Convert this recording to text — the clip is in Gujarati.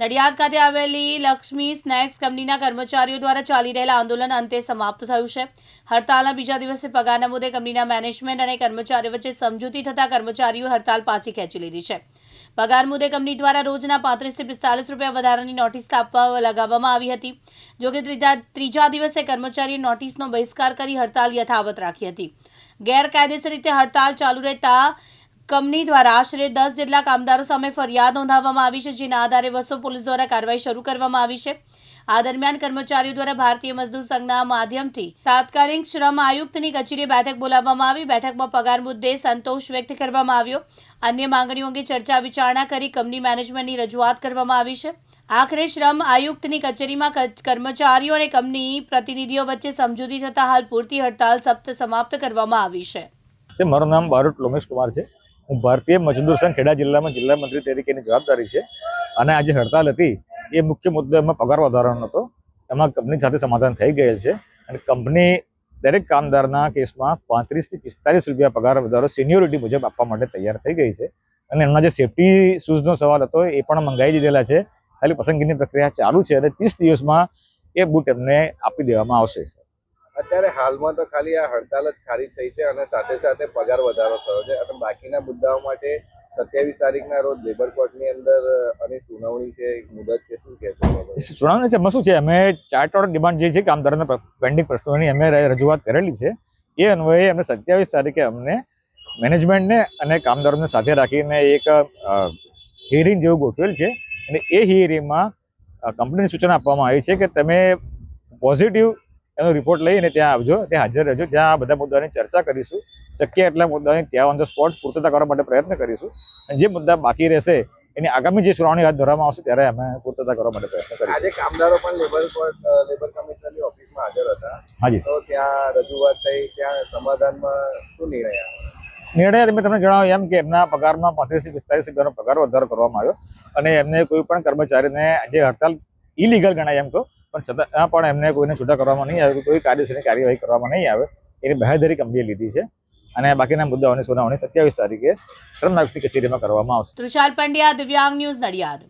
નડિયાદ ખાતે આવેલી લક્ષ્મી સ્નેક્સ કંપનીના કર્મચારીઓ દ્વારા ચાલી રહેલા આંદોલન અંતે સમાપ્ત થયું છે. હડતાલના બીજા દિવસે પગારના મુદ્દે કંપનીના મેનેજમેન્ટ અને કર્મચારીઓ વચ્ચે સમજૂતી થતા કર્મચારીઓ હડતાલ પાછી ખેંચી લીધી છે. પગાર મુદ્દે કંપની દ્વારા રોજના પાંત્રીસથી પિસ્તાલીસ રૂપિયા વધારાની નોટિસ આપવા લગાવવામાં આવી હતી. જોકે ત્રીજા ત્રીજા દિવસે કર્મચારીએ નોટિસનો બહિષ્કાર કરી હડતાલ યથાવત રાખી હતી. ગેરકાયદેસર રીતે હડતાલ ચાલુ રહેતા કંપની દ્વારા આશરે દસ જેટલા કામદારો સામે ફરિયાદ નોંધાવવામાં આવી છે, જેના આધારે વસો પોલીસ દ્વારા કાર્યવાહી શરૂ કરવામાં આવી છે. આ દરમિયાન કર્મચારીઓ દ્વારા ભારતીય મજદૂર સંઘના માધ્યમથી તાત્કાલિક શ્રમ આયુક્તની કચેરીએ બેઠક બોલાવવામાં આવી. બેઠકમાં પગાર મુદ્દે સંતોષ વ્યક્ત કરવામાં આવ્યો. અન્ય માંગણીઓ અંગે ચર્ચા વિચારણા કરી કંપની મેનેજમેન્ટની રજૂઆત કરવામાં આવી છે. આખરે શ્રમ આયુક્તની કચેરીમાં કર્મચારીઓ અને કંપની પ્રતિનિધિઓ વચ્ચે સમજૂતી થતા હાલ પૂરતી હડતાલ સપ્ત, સમાપ્ત કરવામાં આવી છે. મારું નામ બારોટ લોમેશ કુમાર છે. હું ભારતીય મજદૂર સંઘ ખેડા જિલ્લામાં જિલ્લા મંત્રી તરીકેની જવાબદારી છે અને આ જે હડતાલ હતી, એ મુખ્ય મુદ્દો એમાં પગાર વધારવાનો હતો. એમાં કંપની સાથે સમાધાન થઈ ગયેલ છે અને કંપની દરેક કામદારના કેસમાં પાંત્રીસથી પિસ્તાલીસ રૂપિયા પગાર વધારો સિનિયોરિટી મુજબ આપવા માટે તૈયાર થઈ ગઈ છે. અને એમના જે સેફટી શૂઝનો સવાલ હતો, એ પણ મંગાવી દીધેલા છે. ખાલી પસંદગીની પ્રક્રિયા ચાલુ છે અને ત્રીસ દિવસમાં એ બૂટ એમને આપી દેવામાં આવશે. અત્યારે હાલમાં તો ખાલી આ હડતાલ જ ખારીજ થઈ છે અને સાથે સાથે પગાર વધારો થયો છે. અને બાકીના મુદ્દાઓ માટે સત્યાવીસ તારીખના રોજ લેબર કોર્ટની અંદર આની સુનાવણી છે મુદત છે, શું કહેશો સુનાવણી છે શું છે? અમે ચાર્ટ ઓર્ડર ડિમાન્ડ જે છે કામદારોના પેન્ડિંગ પ્રશ્નોની અમે રજૂઆત કરેલી છે. એ અન્વયે અમે સત્યાવીસ તારીખે અમને મેનેજમેન્ટને અને કામદારોને સાથે રાખીને એક હિયરિંગ જેવું ગોઠવેલ છે. અને એ હિયરિંગમાં કંપનીની સૂચના આપવામાં આવી છે કે તમે પોઝિટિવ એનો રિપોર્ટ લઈને ત્યાં આવજો ત્યાં હાજર રહેજો. ત્યાં આ બધા મુદ્દાની ચર્ચા કરીશું શક્ય એટલા મુદ્દાની ત્યાં ઓન ધ સ્પોટ પૂર્તતા કરવા માટે પ્રયત્ન કરીશું. અને જે મુદ્દા બાકી રહેશે એની આગામી જે સુનાવણી હાથ ધરવામાં આવશે ત્યારે અમે પૂર્તતા કરવા માટે પ્રયત્ન કરીશું. આજે કામદારો પણ લેબર લેબર કમિશનરની ઓફિસમાં હાજર હતા. હાજી તો ત્યાં રજૂઆત થઈ ત્યાં સમાધાનમાં શું નિર્ણય નિર્ણય મેં તમને જણાવ્યું એમ કે એમના પગારમાં પાંત્રીસથી પિસ્તાલીસ રૂપિયાનો પગાર વધારો કરવામાં આવ્યો. અને એમને કોઈ પણ કર્મચારીને જે હડતાલ ઇલીગલ ગણાય એમ તો પણ છતાં પણ એમને કોઈને છૂટા કરવામાં નહીં આવે, કોઈ કાયદેસરની કાર્યવાહી કરવામાં નહીં આવે. એની બાહેધરી કંપનીએ લીધી છે. અને બાકીના મુદ્દાઓની સુનાવણી સત્યાવીસ તારીખે શ્રમ કચેરીમાં કરવામાં આવશે. તૃષાલ પંડ્યા, દિવ્યાંગ ન્યૂઝ નડિયાદ.